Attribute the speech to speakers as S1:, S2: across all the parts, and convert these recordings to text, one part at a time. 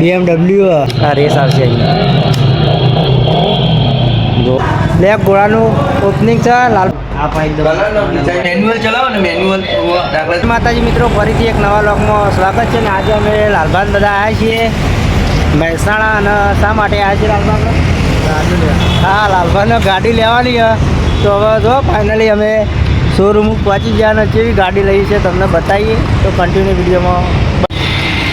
S1: BMW આ. Race આવશે અહીંયા ઘોડાનું ઓપનિંગ છે લાલ. આ પણ એકદમ
S2: મેન્યુઅલ ચલાવો ને મેન્યુઅલ
S1: માતાજી મિત્રો ફરીથી એક નવા લોકમાં સ્વાગત છે ને આજે અમે લાલબાન બધા આવ્યા છીએ. મહેસાણા અને શા માટે આવ્યા છીએ લાલબાન હા લાલબાન ગાડી લેવાની છે. તો હવે જો ફાઇનલી અમે શોરૂમ પહોંચી ગયા અને કેવી ગાડી લઈ છે તમને બતાવીએ. તો કન્ટિન્યુ વિડીયોમાં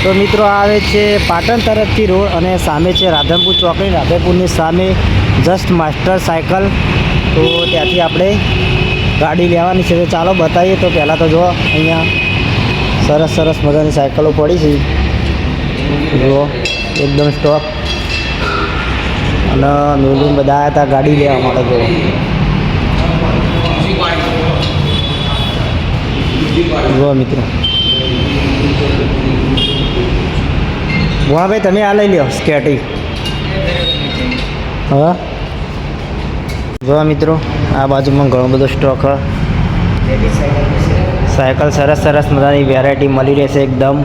S1: તો મિત્રો આવે છે પાટણ તરફથી રોડ અને સામે છે રાધનપુર ચોકડી. રાધનપુરની સામે જસ્ટ માસ્ટર સાયકલ તો ત્યાંથી આપણે ગાડી લેવાની છે. તો ચાલો બતાવીએ તો પહેલાં તો જો અહીંયા સરસ સરસ મજાની સાયકલો પડી છે. જુઓ, એકદમ સ્ટોક અને મેલું બધા આવ્યા હતા ગાડી લેવા માટે તો જુઓ મિત્રો. વાહ ભાઈ, તમે આ લઈ લ્યો સ્કેટિંગ હા? જોવા મિત્રો, આ બાજુમાં ઘણો બધો સ્ટોક સાયકલ સરસ સરસ મજાની વેરાયટી મળી રહેશે એકદમ.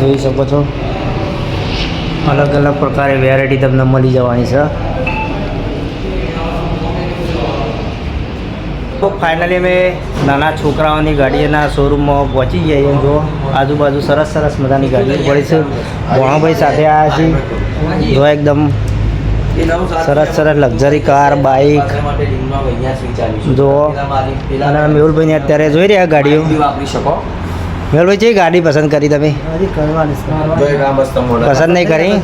S1: જોઈ શકો છો? અલગ અલગ પ્રકારે વેરાયટી તમને મળી જવાની છે. તો ફાઇનલી અમે નાના છોકરાઓની ગાડીના શોરૂમમાં પહોંચી ગયા જો આજુબાજુ સરસ સરસ મજાની ગાડીઓ પડી છે. ભોણાભાઈ સાથે આવ્યા છીએ. જો એકદમ સરસ સરસ લક્ઝરી કાર બાઇક જો અને મેહુલભાઈને અત્યારે જોઈ રહ્યા ગાડીઓ.
S2: શકો
S1: મેહુલભાઈ છે ગાડી પસંદ કરી તમે?
S2: જો
S1: પસંદ નહીં કરી?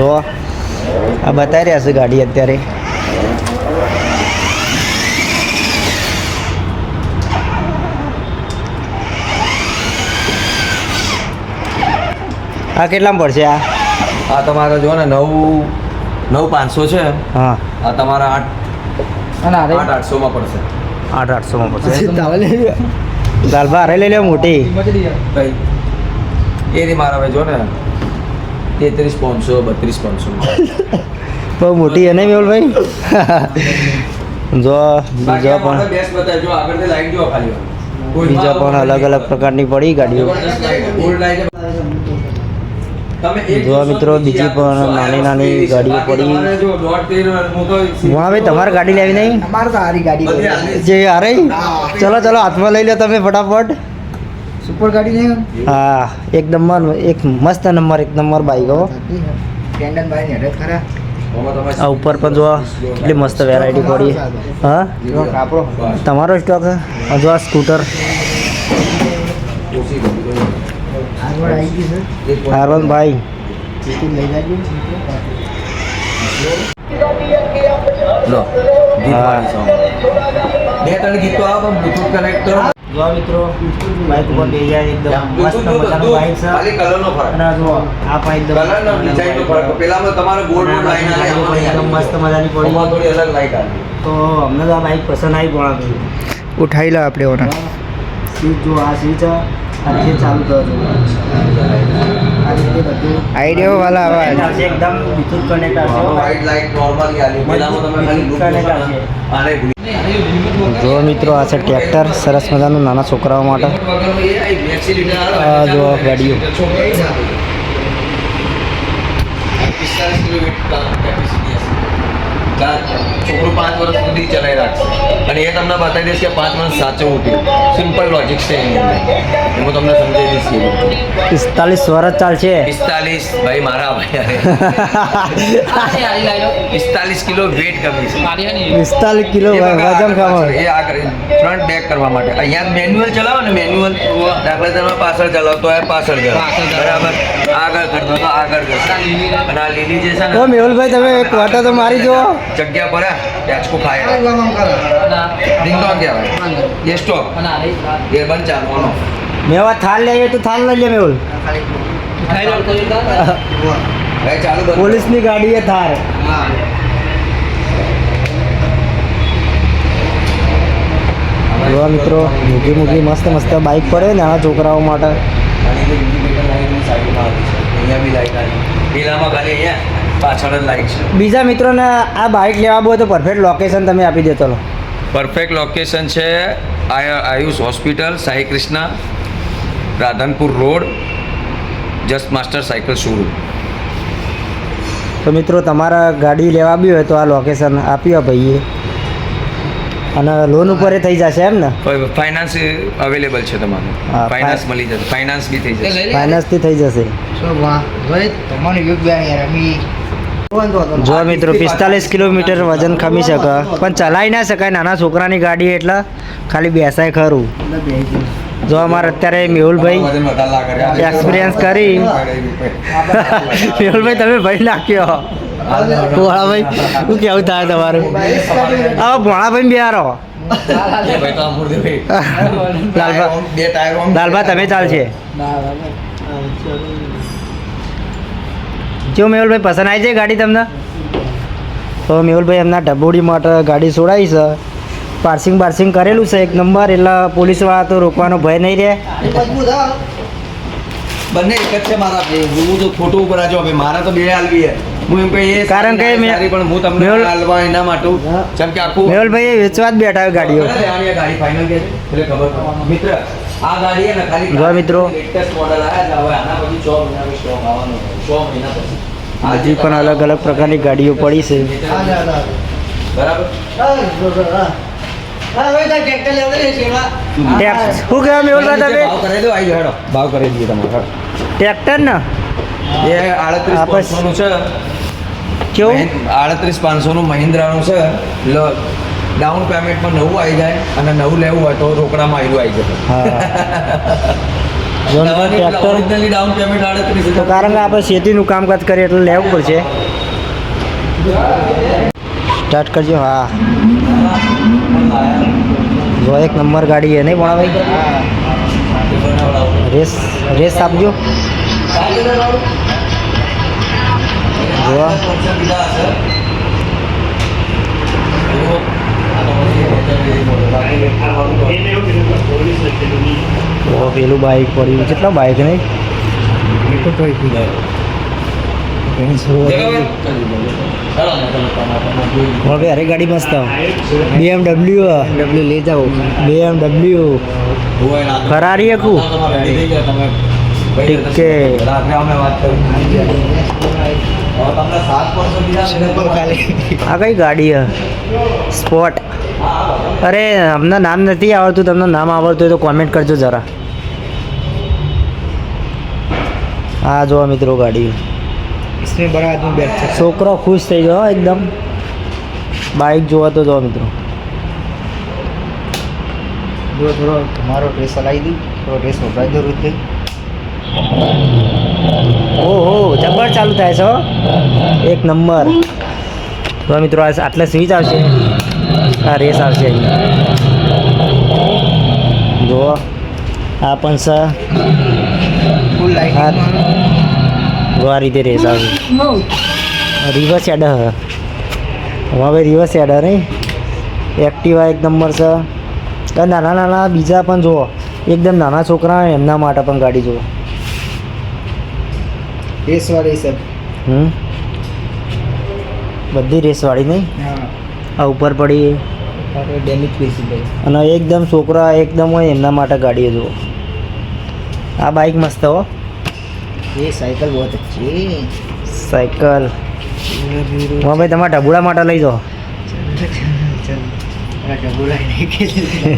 S1: જો આ બતાવી રહ્યા છે ગાડી અત્યારે. આ કેટલામાં પડશે આ?
S2: આ તમારે જો ને નવ નવ પાંચસો છે.
S1: હા.
S2: આ તમારા આઠ આઠ આઠસોમાં પડશે.
S1: આઠ આઠસોમાં પડશે. દાલભા ભારે લઈ લે મોટી.
S2: કઈ એ રી મારા હવે જો ને તેત્રીસ પાંચસો બત્રીસ પાંચસો.
S1: બહુ મોટી અને મેહુલભાઈ જો બીજા પણ બીજા પણ અલગ અલગ પ્રકારની પડી ગાડીઓ. જોવા મિત્રો બીજી પણ નાની નાની ગાડીઓ પડી. ભાઈ તમારે ગાડી લેવી નહીં?
S3: અમારે તો સારી ગાડી
S1: જે અરે ચલો ચલો હાથમાં લઈ લો તમે ફટાફટ.
S3: સુપર ગાડી નહીં
S1: હા એક નંબર એક મસ્ત નંબર એક નંબર બાઈક હો. આ ઉપર પણ જોવા કેટલી મસ્ત વેરાયટી પડી. હા? તમારો સ્ટોક જો આ સ્કૂટર
S3: આગળ આવી ગયું છે
S1: આરવન ભાઈ
S3: ટિકિટ લઈ જાજો
S2: લો. બે ત્રણ ગીતો આવે પણ કનેક્ટ કરો.
S1: જો મિત્રો બાઈક ઉપર બે જાય એકદમ મસ્ત મજાનું બાઈક છે.
S2: ખાલી કલરનો ફરક.
S1: અને જો આ પણ એકદમ
S2: કલરનો ડિઝાઇનનો ફરક. પેલામાં તમારે ગોળ ગોળ લાઈન આવે
S1: એકદમ મસ્ત મજાની પડી
S2: થોડી અલગ લાઈટ આવે.
S1: તો અમને તો આ બાઈક પસંદ આવી પણ
S3: ઉઠાઈ લો આપણે ઓના.
S1: સીટ જો આ સીટ છે. ચાલુ
S3: આઈડિયો વાલા
S1: એકદમ વિદ્યુત કનેક્ટ આવશે.
S2: નોર્મલી આલી તમે ખાલી
S1: Connect
S2: જોશો
S1: જો મિત્રો આ છે ટ્રેક્ટર સરસ મજાનું નાના છોકરાઓ માટે.
S2: એ
S1: જો ગાડીઓ.
S2: પિસ્તાલીસ કિલો છોકરું પાંચ વર્ષ સુધી ચલાવી રાખશે. અને એ તમને બતાવી દઈશ કે પાંચ વર્ષ સાચવવું કેવું સિમ્પલ લોજિક છે એની અંદર. હું તમને સમજાવી દઈશ
S1: પિસ્તાલીસ વર્ષ ચાલશે.
S2: પિસ્તાલીસ. ભાઈ મારા ભાઈ પિસ્તાલીસ કિલો વેટ કમી છે.
S1: પિસ્તાલીસ કિલો વજન
S2: આગળ
S1: ખાવા
S2: એ આ ફ્રન્ટ બેક કરવા માટે. અહીંયા મેન્યુઅલ ચલાવો ને મેન્યુઅલ દાખલા તમે પાછળ ચલાવતો એ પાછળ ચલાવો. બરાબર? આગળ કરતો તો આગળ કરતો. અને આ લીલી જે છે
S1: તો મેહુલભાઈ તમે એક વાટા તો મારી જુઓ.
S2: જગ્યા પર ટેચકો ખાય. રિંગટોન કહેવાય. એ સ્ટોપ એ બંધ ચાલવાનો
S1: મેવા થાલ લઈએ તો થાલ લઈ લે મેહુલ. પોલીસની ગાડી એ થાર મિત્રો મૂકી મૂકી મસ્ત મસ્ત બાઇક પડે ને આ છોકરાઓ માટે.
S2: અને એ સાઈડમાં આવી છે. અહીંયા બી લાઈટ આવી. પેલામાં ખાલી અહીંયા પાછળ જ લાઈટ છે.
S1: બીજા મિત્રોને આ બાઇક લેવા હોય તો પરફેક્ટ લોકેશન તમે આપી દે લો
S2: પરફેક્ટ લોકેશન છે આય- Ayush hospital Sai Krishna Radhanpur road just master cycle showroom
S1: તો મિત્રો તમારા ગાડી લેવા બી હોય તો આ લોકેશન આપ્યો ભાઈએ અને લોન ઉપર એ થઈ જશે એમ ને?
S2: ફાઇનાન્સ અવેલેબલ છે તમારું.
S1: હા,
S2: ફાઇનાન્સ મળી જશે. ફાઇનાન્સ બી થઈ જશે.
S1: ફાઇનાન્સથી થઈ જશે.
S3: સો વાહ રોહિત તમારું યુગ યાર અમી
S1: જો મિત્રો પિસ્તાલીસ કિલોમીટર વજન ખમી શકે પણ ચલાવી ના શકાય. નાના છોકરાની ગાડી એટલે ખાલી બેસાય ખરું. જો અમારે અત્યારે મેહુલભાઈ. Experience કરી. મેહુલભાઈ, તમે ભાઈ નાખ્યો ભોળાભાઈ, શું કેવું થાય તમારું? હવે ભોળાભાઈ બિહારો. લાલભા તમે ચાલશે. જો મેહુલભાઈ, પસંદ આવી છે ગાડી તમને? તો મેહુલભાઈ એમના ડબોડી માટે ગાડી છોડાવી છે. પાર્સિંગ બાર્સિંગ કરેલું છે. એક નંબર. એટલે પોલીસવાળા તો રોકવાનો ભય નહીં રહે.
S2: બંને એક જ છે મારા ભાઈ. હું તો ફોટો ઉપર આજો હવે મારા તો બે આલવી છે. હું એમ કહી એ
S1: કારણ કે મેં-
S2: પણ હું તમને
S1: આલવા
S2: હાલવા એના માટે જેમ કે આખું
S1: મેહુલભાઈ વેચવા જ બેઠા હોય ગાડીઓ.
S2: ગાડી ફાઇનલ કે એટલે ખબર મિત્ર આ ગાડી ને ખાલી
S1: જો મિત્રો.
S2: લેટેસ્ટ મોડલ આયા છે. હવે આના પછી 6 મહિનાનો સ્ટોક આવવાનો 6 મહિના પછી.
S1: હજી પણ અલગ અલગ પ્રકારની ગાડીઓ પડી છે.
S2: બરાબર?
S1: શું કહેવા તમે
S2: ભાવ કરી દો આઈ હેડો. ભાવ કરી દઈએ તમારે
S1: ટ્રેક્ટર ને?
S2: એ આડત્રીસ. પાંચસોનું છે.
S1: કેવું?
S2: આડત્રીસ પાંચસોનું મહિન્દ્રાનું છે. લો ડાઉન પેમેન્ટમાં નવું આવી જાય અને નવું લેવું હોય તો રોકડામાં આયરું આવી જાય.
S1: હા. જો ટ્રેક્ટર
S2: ઓરિજિનલી ડાઉન પેમેન્ટ
S1: કારણ કે આપણે ખેતીનું કામકાજ કરીએ એટલે લેવું પડશે. સ્ટાર્ટ કરજો હા. જો એક નંબર ગાડી છે, નહીં ભણાભાઈ રેસ રેસ આપજો. જો. ઓ, પેલું બાઇક પડ્યું. કેટલા બાઇક નહીં? હવે અરે ગાડી મસ્ત. બીએમડબલ્યુ
S3: ડબલ્યુ લઈ જાઓ.
S1: બીએમડબલ્યુ ફરારી હતું છે. આ કઈ ગાડી હે સ્પોટ અરે અમને નામ નથી આવડતું તમને નામ આવડતું હોય તો કોમેન્ટ કરજો જરા. હા જોવા મિત્રો ગાડી.
S3: इसमें बड़ा आदमी बैठ सकता
S1: છોકરો ખુશ થઈ ગયો હો એકદમ બાઇક જોવા તો જો મિત્રો
S3: जो थोड़ा हमारो ड्रेस हलाई दी थोड़ा ड्रेस वपराई दो रुत
S1: ઓહો જબર ચાલુ થાય છે હો. એક નંબર તો મિત્રો આ આટલે સ્વિચ આવશે આ રેસ આવશે અહીં જુઓ આ પણ છે
S3: फुल
S1: हाँ। આ રીતે રેસ આવે રિવર્સ એડ હવે રિવર્સ એડ નહીં એક્ટિવા એક નંબર છે. નાના નાના બીજા પણ જુઓ. એકદમ નાના છોકરા એમના માટે પણ ગાડી જુઓ.
S3: રેસવાળી સર
S1: હમ? બધી રેસવાળી નહીં આ ઉપર પડી. અને એકદમ છોકરા એકદમ હોય એમના માટે ગાડીઓ જુઓ. આ બાઇક મસ્ત હો.
S3: ये साइकिल बहुत अच्छी है
S1: સાયકલ હા ભાઈ તમારા ઢબુડા માટે લઈ જાઓ
S3: चल मेरा डबल लाइन के लिए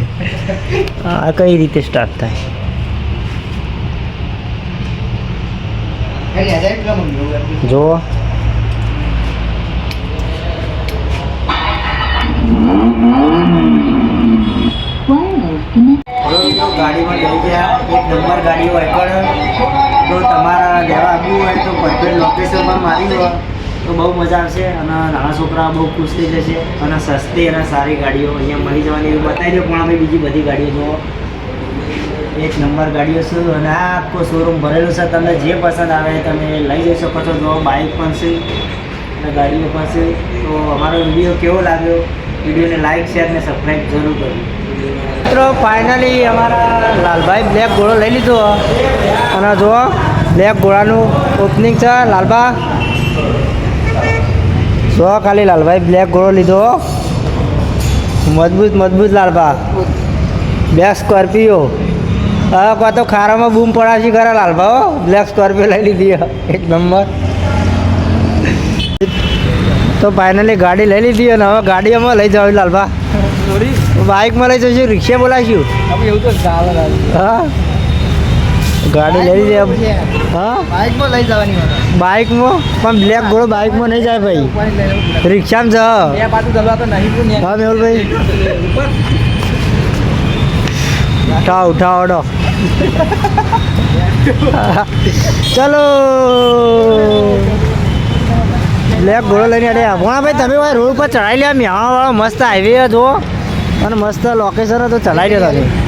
S1: આ કઈ રીતે સ્ટાર્ટ થાય
S3: अरे आजा इतना मंगो
S1: જુઓ ગાડીમાં લઈ ગયા, એક નંબર ગાડી હોય પણ તો તમારા લેવા આવવું હોય તો પરફેક્ટ લોકેશનમાં મારી હોય તો બહુ મજા આવશે અને નાના છોકરા બહુ ખુશ થઈ જશે અને સસ્તી અને સારી ગાડીઓ અહીંયા મળી જવાની એવું બતાવી દો. પણ અમે બીજી બધી ગાડીઓ જુઓ. એક નંબર ગાડીઓ છે અને આ આખો શોરૂમ ભરેલું છે. તમને જે પસંદ આવે તમે લઈ જઈ શકો છો. જો બાઇક પણ છે અને ગાડીઓ પણ છે. તો અમારો વીડિયો કેવો લાગ્યો? વિડીયોને લાઇક શેર અને સબસ્ક્રાઈબ જરૂર કરજો. મિત્રો ફાઇનલી અમારા લાલભાઈ બ્લેક ઘોડો લઈ લીધો. અને જુઓ બ્લેક ઘોડાનું ઓપનિંગ છે. લાલબા જો ખાલી લાલભાઈ બ્લેક ઘોડો લીધો. મજબૂત મજબૂત લાલબા બે સ્કોર્પિયો હવે કો તો ખારામાં બૂમ પડાશી કરે લાલભાઓ બ્લેક સ્કોર્પિયો લઈ લીધી. એક નંબર. તો ફાઇનલી ગાડી લઈ લીધી અને હવે ગાડી અમે લઈ જાવ લાલભા. બાઇકમાં લઈ જઈશું રિક્ષા બોલાવીશું.
S3: એવું તો
S1: હા? ગાડી લઈ જાય. હા?
S3: બાઇકમાં લઈ જવાની વાત.
S1: બાઇકમાં પણ બ્લેક ઘોડો બાઇકમાં નહીં જાય ભાઈ. રિક્ષામાં જ હા. મેહુલભાઈ ઉઠાવ ઉઠાવ ઓડો ચલો. બ્લેક ઘોડો લઈને ભણા ભાઈ તમે રોડ ઉપર ચડાવી લે મેહાવાળો મસ્ત હાઈવે જો અને મસ્ત લોકેશન હતું ચલાવી તમે